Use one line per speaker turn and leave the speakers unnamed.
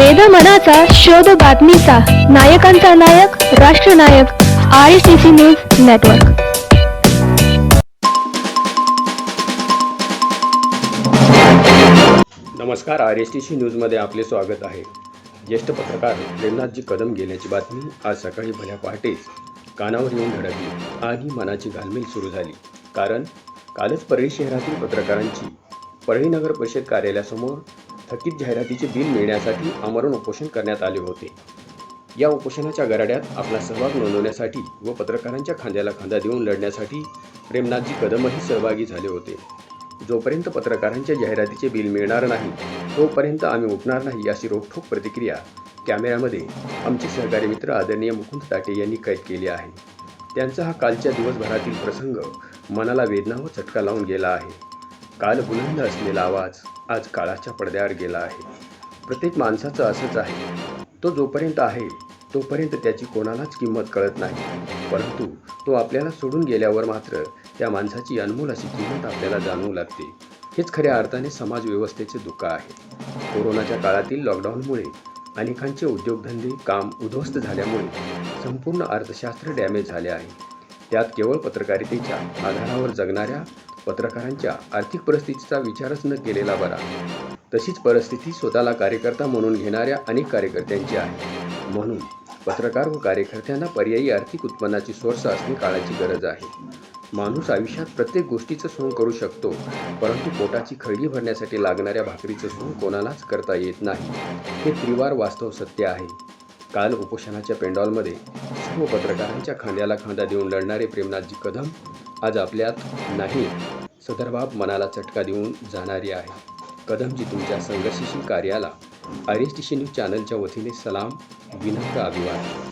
वेद मनाचा शोध बातमीचा. नायकांचा नायक राष्ट्रनायक I S T C news network
नमस्कार आर एस टी सी न्यूजमध्ये आपले स्वागत आहे. ज्येष्ठ पत्रकार प्रेमनाथजी कदम गेल्याची बातमी आज सकाळी भल्या पहाटेच कानावर येऊन धडकली. आणि मनाची घालमेल सुरू झाली. कारण कालच परळी शहरातील पत्रकारांची परळी नगर परिषद कार्यालयासमोर थकीत जाहिरातीचे बिल मिळण्यासाठी आमरण उपोषण करण्यात आले होते. या उपोषणाच्या गराड्यात आपला सहभाग नोंदवण्यासाठी व पत्रकारांच्या खांद्याला खांदा देऊन लढण्यासाठी प्रेमनाथजी कदमही सहभागी झाले होते. जोपर्यंत पत्रकारांच्या जाहिरातीचे बिल मिळणार नाही तोपर्यंत आम्ही उठणार नाही अशी रोखठोक प्रतिक्रिया कॅमेऱ्यामध्ये आमचे सहकारी मित्र आदरणीय मुकुंद ताटे यांनी कैद केली आहे. त्यांचा हा कालच्या दिवसभरातील प्रसंग मनाला वेदना व चटका लावून गेला आहे. काल बुलंद असलेला आवाज आज काळाच्या पडद्यावर गेला आहे. प्रत्येक माणसाचं असंच आहे. तो जोपर्यंत आहे तोपर्यंत त्याची कोणालाच किंमत कळत नाही. परंतु तो आपल्याला सोडून गेल्यावर मात्र त्या माणसाची अनमोल अशी किंमत आपल्याला जाणवू लागते. हेच खऱ्या अर्थाने समाजव्यवस्थेचे दुःख आहे. कोरोनाच्या काळातील लॉकडाऊनमुळे अनेकांचे उद्योगधंदे काम उद्ध्वस्त झाल्यामुळे संपूर्ण अर्थशास्त्र डॅमेज झाले आहे. त्यात केवळ पत्रकारितेच्या आधारावर जगणाऱ्या पत्रकारांच्या आर्थिक परिस्थितीचा विचारच न केलेला बरा. तशीच परिस्थिती स्वतःला कार्यकर्ता म्हणून घेणाऱ्या अनेक कार्यकर्त्यांची आहे. म्हणून पत्रकार व कार्यकर्त्यांना पर्यायी आर्थिक उत्पन्नाची सोर्स असणे काळाची गरज आहे. माणूस आयुष्यात प्रत्येक गोष्टीचं सोंग करू शकतो परंतु पोटाची खळगी भरण्यासाठी लागणाऱ्या भाकरीचं सोंग कोणालाच करता येत नाही. हे त्रिवार वास्तव सत्य आहे. काल उपोषणाच्या पेंडॉलमध्ये सर्व पत्रकारांच्या खांद्याला खांदा देऊन लढणारे प्रेमनाथजी कदम आज आपल्यात नाही. सदरबाब मनाला चटका देऊन जाणारी आहे. कदमजी तुमच्या संघर्षशील कार्याला R S T C news चॅनलच्या वतीने सलाम विनम्र अभिवादन.